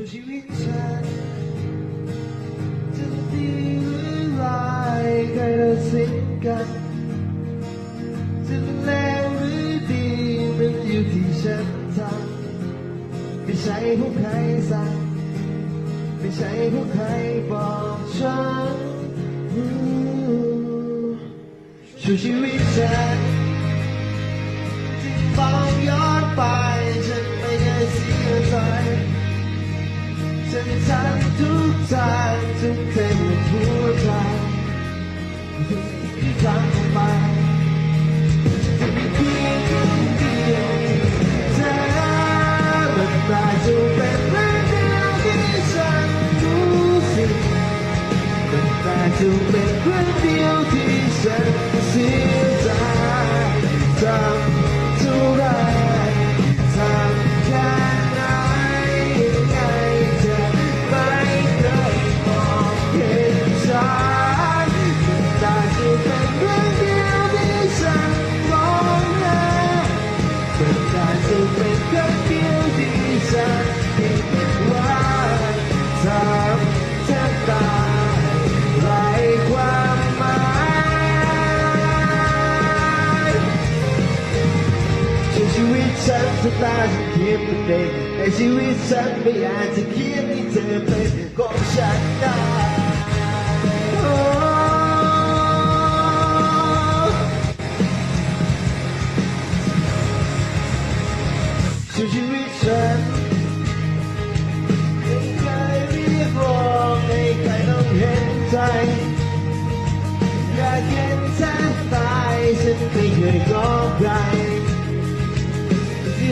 ช่วยชีวิตฉันจะดีหรือร้ายใครตัดสินกันจะเลวหรือดีมันอยู่ที่ฉันทำไม่ใช่พวกใครสั่งไม่ใช่พวกใครบอกฉันช่วยชีวิตฉัน ทุกทางทุกเต็มหัวใจที่ทำออกไปจะมีเวิตฉันสตาร์ฉันเขียนเป็นเด็กในชีวิตฉันไม่อาจจะเขี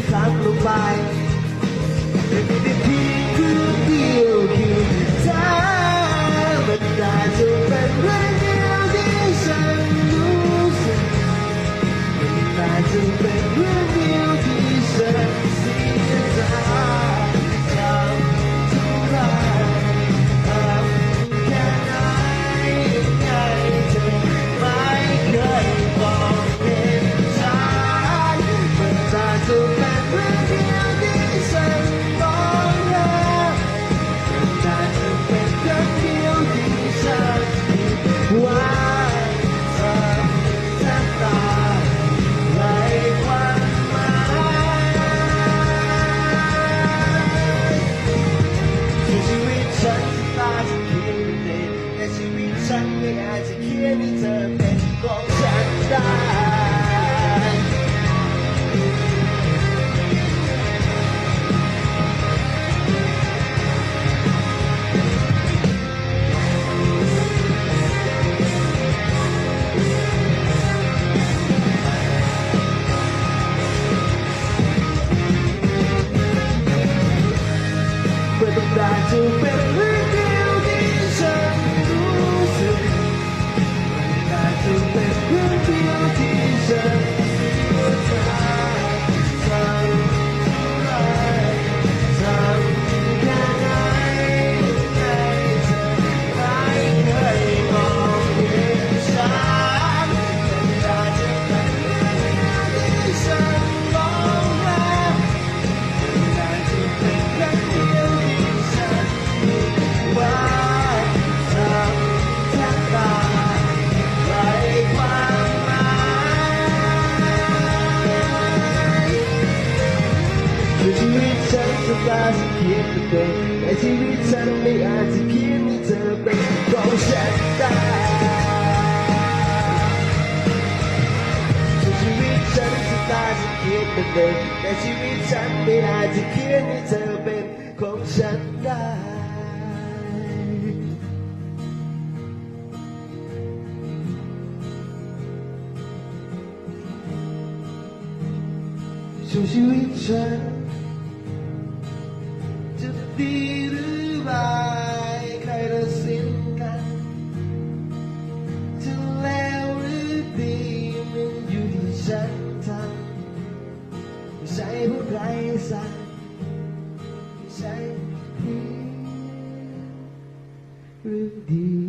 ครั้งใครที่ทำลงไปแต่มีแต่เพียงคือเดียวคือเธอมันน่าจะเป็นเรื่องเดียวที่ฉันรู้สึกแต่จะเป็นเรื่องเดียว เมื่ เขียนเป็นเด็กแต่ชีวิตฉันไม่อาจจะเขียนให้เธอเป็นของฉันได้คือชีวิตฉันจะตาจะเขียนเป็นเด็กแต่ชีวิตฉันไม่อาจจะเขียนให้เธอเป็นของฉันได้ช่วชีวิตฉัน ดีหรือร้ายใครตัดสินกันจะแล้วหรือดีมันอยู่ที่ฉันทำไม่ใช่พวกใครสั่งไม่ใช่เพียงเรื่อดี